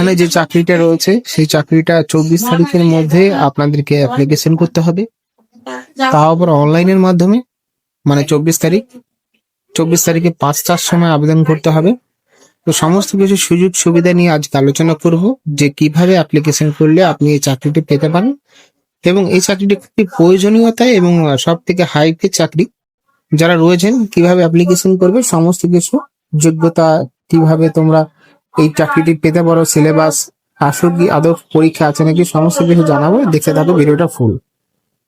এখানে যে চাকরিটা রয়েছে, সেই চাকরিটা চব্বিশ তারিখের মধ্যে আপনাদেরকে অ্যাপ্লিকেশন করতে হবে। তাও আবার অনলাইনের মাধ্যমে মানে চব্বিশ তারিখ, চব্বিশ তারিখে পাঁচটার সময় আবেদন করতে হবে। তো সমস্ত কিছু সুযোগ সুবিধা নিয়ে আজকে আলোচনা করব, যে কীভাবে অ্যাপ্লিকেশন করলে আপনি এই চাকরিটি পেতে পারেন। এবং এই চাকরিটি খুবই প্রয়োজনীয়তা এবং সব থেকে হাইপে চাকরি। যারা রয়েছেন, কীভাবে অ্যাপ্লিকেশন করবে, সমস্ত কিছু, যোগ্যতা কীভাবে তোমরা এই চাকরিটি পেতে পারো সিলেবাস আসল কি আদৌ পরীক্ষা আছে নাকি, সমস্ত কিছু জানাব, দেখতে থাকো ভিডিওটা ফুল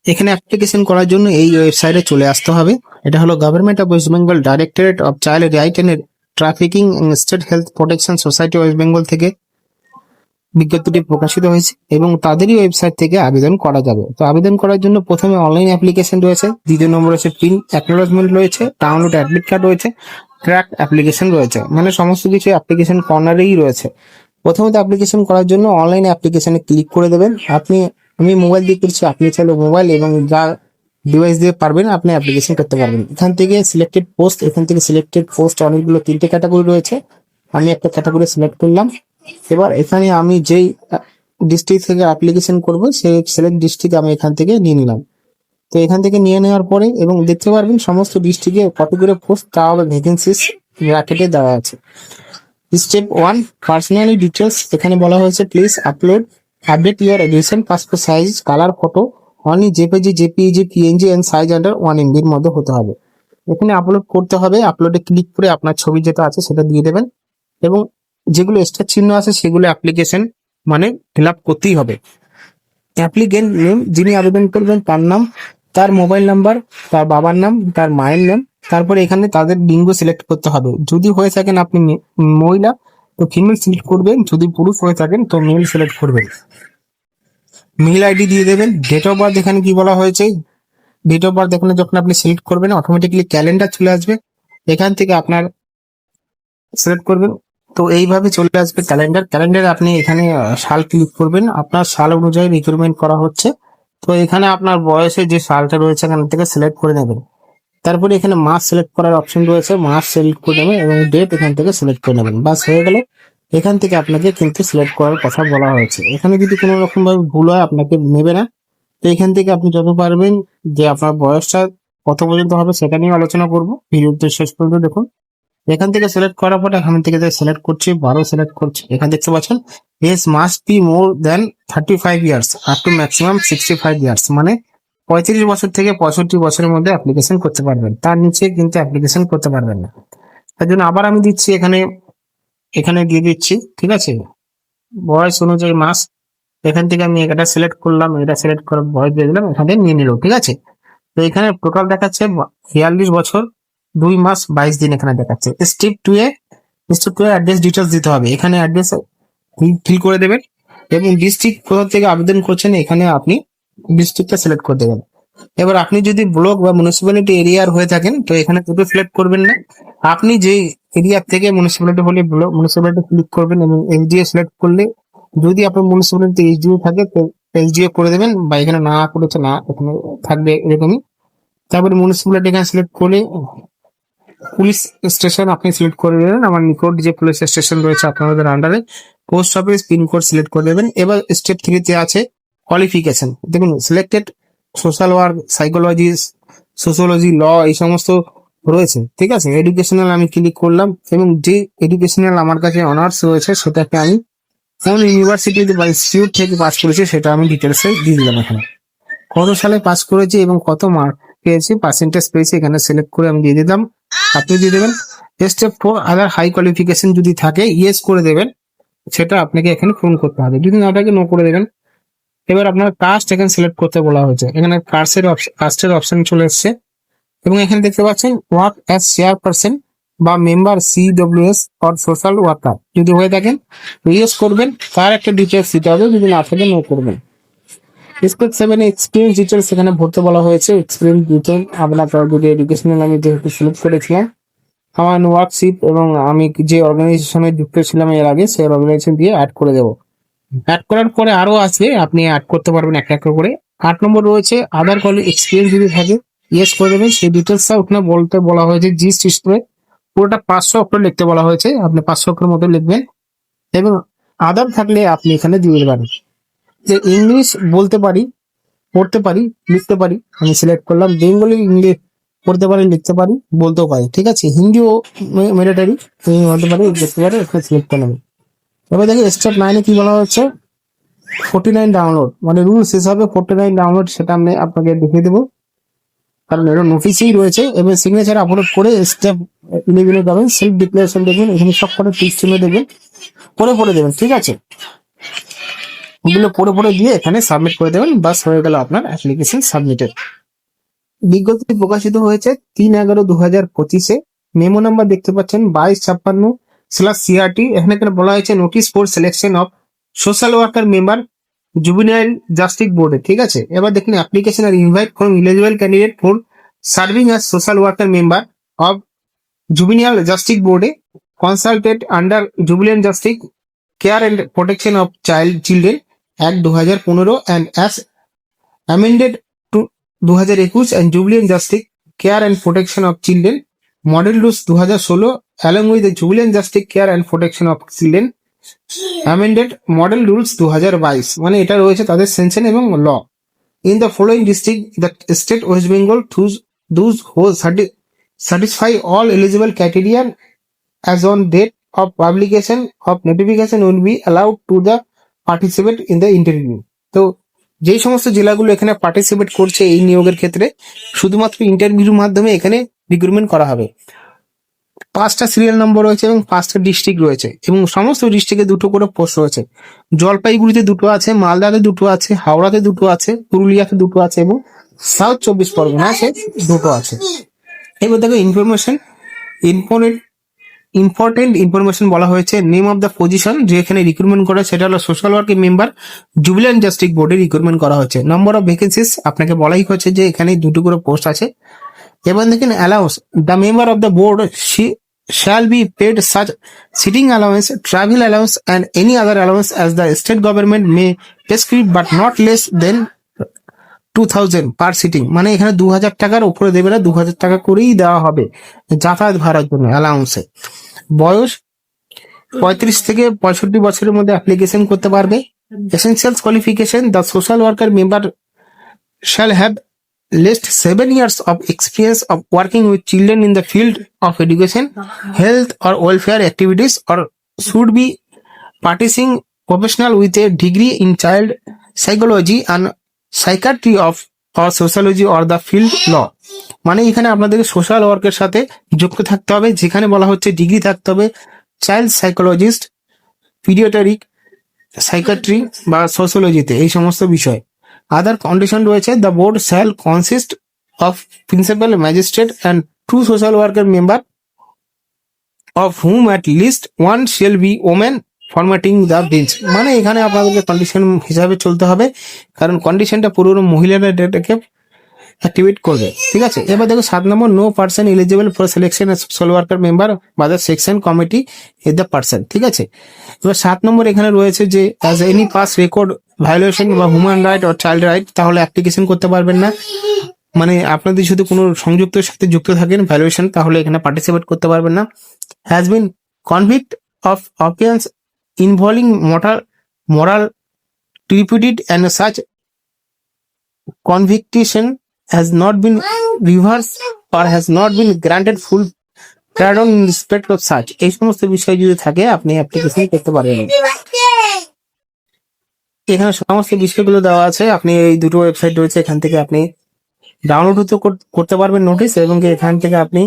এখানে অ্যাপ্লিকেশন করার জন্য এই ওয়েবসাইটে চলে আসতে হবে। এটা হলো government of West Bengal directorate of child right and trafficking state health protection society West Bengal থেকে বিজ্ঞপ্তিটি প্রকাশিত হয়েছে এবং তাদেরই ওয়েবসাইট থেকে আবেদন করা যাবে। তো আবেদন করার জন্য প্রথমে অনলাইন অ্যাপ্লিকেশন রয়েছে, দ্বিতীয় নম্বর রয়েছে পিন অ্যাকনোলজমেন্ট রয়েছে ডাউনলোড অ্যাডমিট কার্ড রয়েছে ট্র্যাক অ্যাপ্লিকেশন রয়েছে। মানে সমস্ত কিছু অ্যাপ্লিকেশন কর্নারেই রয়েছে। প্রথমত অ্যাপ্লিকেশন করার জন্য অনলাইন অ্যাপ্লিকেশনে ক্লিক করে দেবেন। আপনি, আমি মোবাইল দিয়ে করছি, আপনি চাইলে মোবাইল এবং যা ডিভাইস দিয়ে পারবেন, আপনি অ্যাপ্লিকেশন করতে পারবেন। এখান থেকে সিলেক্টেড পোস্ট এখান থেকে সিলেক্টেড পোস্ট অনেকগুলো তিনটে ক্যাটাগরি রয়েছে। আমি একটা ক্যাটাগরি সিলেক্ট করলাম। এবার এখানে আমি যেই ডিস্ট্রিক্ট থেকে অ্যাপ্লিকেশন করব, সেই সিলেক্ট ডিস্ট্রিক্ট আমি এখান থেকে নিয়ে নিলাম। তো এখান থেকে নিয়ে নেওয়ার পরে এবং দেখতে পারবেন সমস্ত ডিস্ট্রিক্টে কত করে পোস্ট তা হবে ভ্যাকেন্সিস ব্র্যাকেটে দেওয়া আছে। স্টেপ ওয়ান পার্সোনালি ডিটেলস এখানে বলা হয়েছে please upload update year recent passport size colour photo only JPG JPEG PNG and size under one এমবির মধ্যে হতে হবে। এখানে আপলোড করতে হবে আপলোডে ক্লিক করে আপনার ছবি যেটা আছে সেটা দিয়ে দেবেন এবং যেগুলো এক্সট্রা চিহ্ন আছে সেগুলো অ্যাপ্লিকেশন মানে ফিল আপ করতেই হবে। অ্যাপ্লিকেন্ট নেম যিনি আবেদন করবেন তার নাম তার মোবাইল নাম্বার তার বাবার নাম, তার মায়ের নাম, তারপরে এখানে তাদের লিঙ্গ সিলেক্ট করতে হবে। যদি হয়ে থাকেন আপনি মহিলা, তো ফিমেল সিলেক্ট করবেন। যদি পুরুষ হয়ে থাকেন, তো মেল সিলেক্ট করবেন। মেল আইডি দিয়ে দেবেন। ডেট অফ বার্থ এখানে কি বলা হয়েছে? ডেট অফ বার্থ এখানে যখন আপনি সিলেক্ট করবেন অটোমেটিকলি ক্যালেন্ডার চলে আসবে। এখান থেকে আপনার সিলেক্ট করবেন। তো এইভাবে চলে আসবে ক্যালেন্ডার ক্যালেন্ডারে আপনি এখানে সাল ক্লিক করবেন। আপনার সাল অনুযায়ী রিক্রুটমেন্ট করা হচ্ছে। তো এখানে আপনার বয়সে যে সালটা রয়েছে, এখান থেকে সিলেক্ট করে নেবেন। তারপরে এখানে মাস সিলেক্ট করার অপশন রয়েছে মাস সিলেক্ট করে নেবেন এবং ডেট এখান থেকে সিলেক্ট করে নেবেন। বাস, হয়ে গেল। এখান থেকে আপনাকে কিন্তু সিলেক্ট করার কথা বলা হয়েছে। এখানে যদি কোনো রকম ভাবে ভুল হয়, আপনাকে নেবে না। তো এখান থেকে আপনি যত পারবেন যে আপনার বয়সটা কত পর্যন্ত হবে সেটা নিয়ে আলোচনা করব। ভিডিওতে শেষ পর্যন্ত দেখুন। এখান থেকে সিলেক্ট করার পরে এখান থেকে সিলেক্ট করছি, বারো সিলেক্ট করছি। এখানে দেখতে পাচ্ছেন as must be more than thirty five years up to maximum sixty five years মানে পঁয়ত্রিশ বছর থেকে পঁয়ষট্টি বছরের মধ্যে অ্যাপ্লিকেশন করতে পারবেন। তার নিচে কিন্তু অ্যাপ্লিকেশন করতে পারবেন না। তার জন্য আবার আমি দিচ্ছি এখানে এখানে দিয়ে দিচ্ছি, ঠিক আছে? বয়স অনুযায়ী মাস এখান থেকে আমি এটা সিলেক্ট করলাম, এটা সিলেক্ট করে বয়স দিয়ে দিলাম, এখান থেকে নিয়ে নিল, ঠিক আছে? তো এখানে টোটাল দেখাচ্ছে বিয়াল্লিশ বছর, দুই মাস বাইশ দিন এখানে দেখাচ্ছে। Step two A step two A address details দিতে হবে। এখানে অ্যাড্রেস ফিল করে দেবেন এবং ডিস্ট্রিক্ট কোথা থেকে আবেদন করছেন, এখানে আপনি ডিস্ট্রিক্টটা সিলেক্ট করে দেবেন। এবার আপনি যদি ব্লক বা মিউনিসিপ্যালিটি এরিয়ার হয়ে থাকেন, তো এখানে দুটো সিলেক্ট করবেন না। আপনি যে এরিয়া থেকে মিউনিসিপ্যালিটি হলে ব্লক মিউনিসিপ্যালিটি ক্লিক করবেন এবং এসডিও সিলেক্ট করলে যদি আপনার মিউনিসিপ্যালিটি এইচডিও থাকে, তো এইচডিও করে দেবেন বা এখানে না করেছে না, এখানে থাকবে এরকমই। তারপরে মিউনিসিপ্যালিটি এখানে সিলেক্ট করলে পুলিশ স্টেশন আপনি সিলেক্ট করে দেবেন। আমার নিকট যে পুলিশ স্টেশন রয়েছে আপনাদের আন্ডারে পোস্ট অফিস পিনকোড সিলেক্ট করে দেবেন। এবার স্টেপ থ্রিতে আছে কোয়ালিফিকেশন দেখুন selected social work psychology sociology law এই সমস্ত রয়েছে, ঠিক আছে? এডুকেশনাল আমি ক্লিক করলাম এবং যে এডুকেশনাল আমার কাছে অনার্স রয়েছে, সেটাকে আমি কোন ইউনিভার্সিটি বা ইনস্টিটিউট থেকে পাস করেছি, সেটা আমি ডিটেলসে দিয়ে দিলাম এখানে। কত সালে পাস করেছি এবং কত মার্ক পেয়েছি পার্সেন্টেজ পেয়েছি, এখানে সিলেক্ট করে আমি দিয়ে দিলাম। আপনি দিয়ে দেবেন। Step four other high qualification যদি থাকে ইয়েস করে দেবেন। সেটা আপনাকে এখানে ফোন করতে হবে। যদি না থাকে নো করে দেবেন এবার আপনার কাস্ট এখানে সিলেক্ট করতে বলা হয়েছে। এখানে কাস্টের কাস্টের অপশন চলে এসছে। এবং এখানে দেখতে পাচ্ছেন ওয়ার্ক অ্যাজ চেয়ার পার্সন বা member C W S or social worker যদি হয়ে থাকেন ইয়েস করবেন, তার একটা ডিটেলস দিতে হবে, যদি না থাকে নো করবেন। স্টেপ সেভেনে এক্সপিরিয়েন্স ডিটেলস এখানে ভরতে বলা হয়েছে। এক্সপিরিয়েন্স ডিটেল আপনার যদি এডুকেশনাল আমি যেহেতু সিলেক্ট করেছিলাম। আমার ওয়ার্কশিপ এবং আমি যে অর্গানাইজেশনে যুক্ত ছিলাম এর আগে, সেই অর্গানাইজেশন দিয়ে অ্যাড করে দেবো। অ্যাড করার পরে আরও আসবে আপনি অ্যাড করতে পারবেন একটা একটা করে। আট নম্বর রয়েছে আধার কল এক্সপিরিয়েন্স যদি থাকে ইয়েস করে দেবেন। সেই ডিটেলসটা ওখানে বলতে বলা হয়েছে জি স্ট্রিট পুরোটা পাঁচশো অক্ষর লিখতে বলা হয়েছে, আপনি পাঁচশো অক্ষর মতো লিখবেন। এবং আদার থাকলে আপনি এখানে দিয়ে পারেন যে ইংলিশ বলতে পারি, পড়তে পারি, লিখতে পারি, আমি সিলেক্ট করলাম। বেঙ্গলি ইংলিশ পড়তে পারি লিখতে পারি বলতেও পারি ঠিক আছে? হিন্দিও মিলিটারি হতে পারি দেখতে পারি এখানে সিলেক্ট করে নেবে। এবার দেখি স্টেপ নাইনে কি বলা হচ্ছে ফোর্টি নাইন ডাউনলোড মানে রুলস হিসাবে ফোর্টি নাইন ডাউনলোড সেটা আমি আপনাকে দেখিয়ে দেবো। কারণ এটা নোটিশেই রয়েছে এবং সিগনেচার আপলোড করে স্টেপ ইলেভেনে যাবেন সেলফ ডিক্লারেশন দেখবেন, এখানে সব করে টিক চিহ্ন দেবেন পরে পরে দেবেন, ঠিক আছে? ওগুলো পরে পরে দিয়ে এখানে সাবমিট করে দেবেন, বাস হয়ে গেল আপনার অ্যাপ্লিকেশন সাবমিটেড বিজ্ঞপ্তি প্রকাশিত হয়েছে তিন এগারো দু হাজার পঁচিশে। মেমো নাম্বার দেখতে পাচ্ছেন বাইশ ছাপ্পান্ন স্ল্যাশ সিআরটি এখানে এখানে বলা হয়েছে notice for selection of social worker member juvenile justice বোর্ডে ঠিক আছে? এবার দেখুন application are invite from eligible candidate for serving as social worker member of juvenile justice বোর্ডে consulted under juvenile justice care and protection of child children act দু হাজার পনেরো and as amended দু হাজার একুশ and juvenile justice care and protection of children model rules দু হাজার ষোলো along with the juvenile justice care and protection of children amended model rules দু হাজার বাইশ। মানে এটা রয়েছে তাদের সেনশন এবং law in the following district the state West Bengal thus those who satisfy all eligible criteria as on date of publication of notification will be allowed to the participate in the interview তো যেই সমস্ত জেলাগুলো এখানে participate করছে এই নিয়োগের ক্ষেত্রে, শুধুমাত্র ইন্টারভিউর মাধ্যমে এখানে রিক্রুটমেন্ট করা হবে। পাঁচটা সিরিয়াল নম্বর রয়েছে এবং পাঁচটা ডিস্ট্রিক্ট রয়েছে এবং সমস্ত ডিস্ট্রিক্টে দুটো করে পোস্ট রয়েছে। জলপাইগুড়িতে দুটো আছে, মালদাতে দুটো আছে, হাওড়াতে দুটো আছে, পুরুলিয়াতে দুটো আছে এবং সাউথ চব্বিশ পরগনা আছে দুটো আছে। এবার দেখো ইনফরমেশন ইম্পর্টেন্ট ইম্পর্টেন্ট ইনফরমেশন বলা হয়েছে নেম অফ দ্য পজিশন যে এখানে রিক্রুটমেন্ট করে সেটা হলো সোশ্যাল ওয়ার্কের মেম্বার জুবিলিয়ান জাস্টিস বোর্ডে রিক্রুটমেন্ট করা হয়েছে নম্বর অফ ভ্যাকেন্সিস আপনাকে বলাই হচ্ছে যে এখানে দুটো করে পোস্ট আছে। এবার দেখেন allowance the member of the board shall be paid such sitting allowance, travel allowance, and any other allowance as the state government may prescribe, but not less than two thousand per sitting মানে এখানে দু হাজার টাকার উপরে দেবে না দু হাজার টাকা করেই দেওয়া হবে যাতায়াত ভাড়ার জন্য অ্যালাউন্সে বয়স পঁয়ত্রিশ থেকে পঁয়ষট্টি বছরের মধ্যে অ্যাপ্লিকেশন করতে পারবে। Essentials qualification the social worker member shall have least seven years of experience of working with children in the field of education health or welfare activities or should be practising professional with a degree in child psychology and psychiatry of or sociology or the field law মানে এখানে আপনাদেরকে social ওয়ার্কের সাথে যুক্ত থাকতে হবে, যেখানে বলা হচ্ছে ডিগ্রি থাকতে হবে চাইল্ড সাইকোলজিস্ট পিডিয়াটরিক সাইকাট্রি বা সোশ্যোলজিতে এই সমস্ত বিষয়। আদার কন্ডিশন রয়েছে the board shall consist of principal magistrate and two social worker member of whom at least one shall be women formatting the bench মানে এখানে আপনাদেরকে কন্ডিশন হিসাবে চলতে হবে, কারণ কন্ডিশনটা পুরো মহিলারা ডেটাকে অ্যাক্টিভেট করবে। ঠিক আছে? এবার দেখো, সাত number no person eligible for selection social worker member বা the section committee is the person ঠিক আছে? এবার সাত নম্বর এখানে রয়েছে যে as any past record violation বা human right or child right তাহলে অ্যাপ্লিকেশন করতে পারবেন না। মানে আপনাদের যদি কোনো সংযুক্তের সাথে যুক্ত থাকেন ভ্যালুয়েশন তাহলে এখানে পার্টিসিপেট করতে পারবেন না। Has been convict of offence involving moral moral turpitude and such conviction has not been reversed or has not been granted full pardon in respect of such. এই সমস্ত বিষয় যদি থাকে, আপনি অ্যাপ্লিকেশন করতে পারবেন এখানে সমস্ত বিষয়গুলো দেওয়া আছে। আপনি এই দুটো ওয়েবসাইট রয়েছে, এখান থেকে আপনি ডাউনলোড করতে পারবেন নোটিশ এবং এখান থেকে আপনি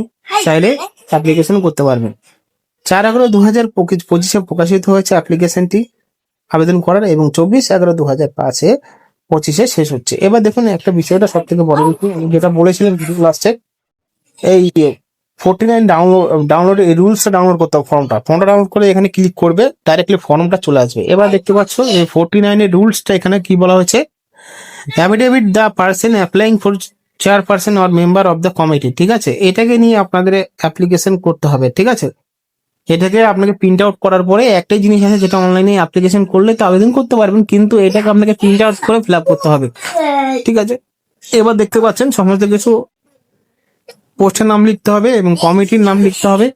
চাইলে অ্যাপ্লিকেশন করতে পারবেন। চার এগারো দু হাজার পঁচিশে প্রকাশিত হয়েছে অ্যাপ্লিকেশনটি আবেদন করার এবং চব্বিশ এগারো দু হাজার পাঁচে পঁচিশে শেষ হচ্ছে। এবার দেখুন একটা বিষয়টা সব থেকে বড় বিষয়। আমি যেটা বলেছিলেন লাস্টে এই ফোর্টি নাইন ডাউনলোড ডাউনলোড এই রুলসটা ডাউনলোড করতে হবে ফর্মটা ফর্মটা ডাউনলোড করে এখানে ক্লিক করবে ডাইরেক্টলি ফর্মটা চলে আসবে। এবার দেখতে পাচ্ছ এই ফোর্টি নাইনের রুলসটা এখানে কি বলা হয়েছে? Affidavit the person applying for chairperson or member of the committee ঠিক আছে? এটাকে নিয়ে আপনাদের অ্যাপ্লিকেশন করতে হবে ঠিক আছে? এটাকে আপনাকে প্রিন্ট আউট করার পরে একটাই জিনিস আছে যেটা অনলাইনে অ্যাপ্লিকেশন করলে তো আবেদন করতে পারবেন, কিন্তু এটাকে আপনাকে প্রিন্ট আউট করে ফিল করতে হবে। ঠিক আছে? এবার দেখতে পাচ্ছেন সমস্ত কিছু পোস্টের নাম লিখতে হবে এবং কমিটির নাম লিখতে হবে।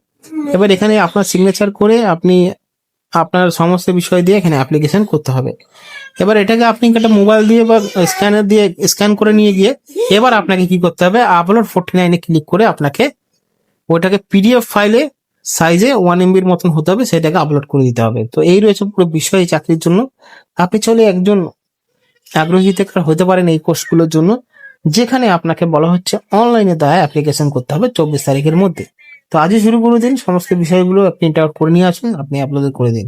এবার এখানে আপনার সিগনেচার করে আপনি আপনার সমস্ত বিষয় দিয়ে এখানে অ্যাপ্লিকেশন করতে হবে। এবার এটাকে আপনি একটা মোবাইল দিয়ে বা স্ক্যানার দিয়ে স্ক্যান করে নিয়ে গিয়ে এবার আপনাকে কি করতে হবে আপলোড ফোর্টি নাইনে ক্লিক করে আপনাকে ওটাকে পিডিএফ ফাইলে সাইজে ওয়ান এমবির মতন হতে হবে, সেটাকে আপলোড করে দিতে হবে। তো এই রয়েছে পুরো বিষয় চাকরির জন্য। আপনি চলে একজন আগ্রহী হতে পারেন এই কোর্সগুলোর জন্য, যেখানে আপনাকে বলা হচ্ছে অনলাইনে দ্বারা অ্যাপ্লিকেশন করতে হবে চব্বিশ তারিখের মধ্যে। তো আজই শুরু করে দিন, সমস্ত বিষয়গুলো আপনি প্রিন্ট করে নিয়ে আসুন, আপনি আপলোড করে দিন।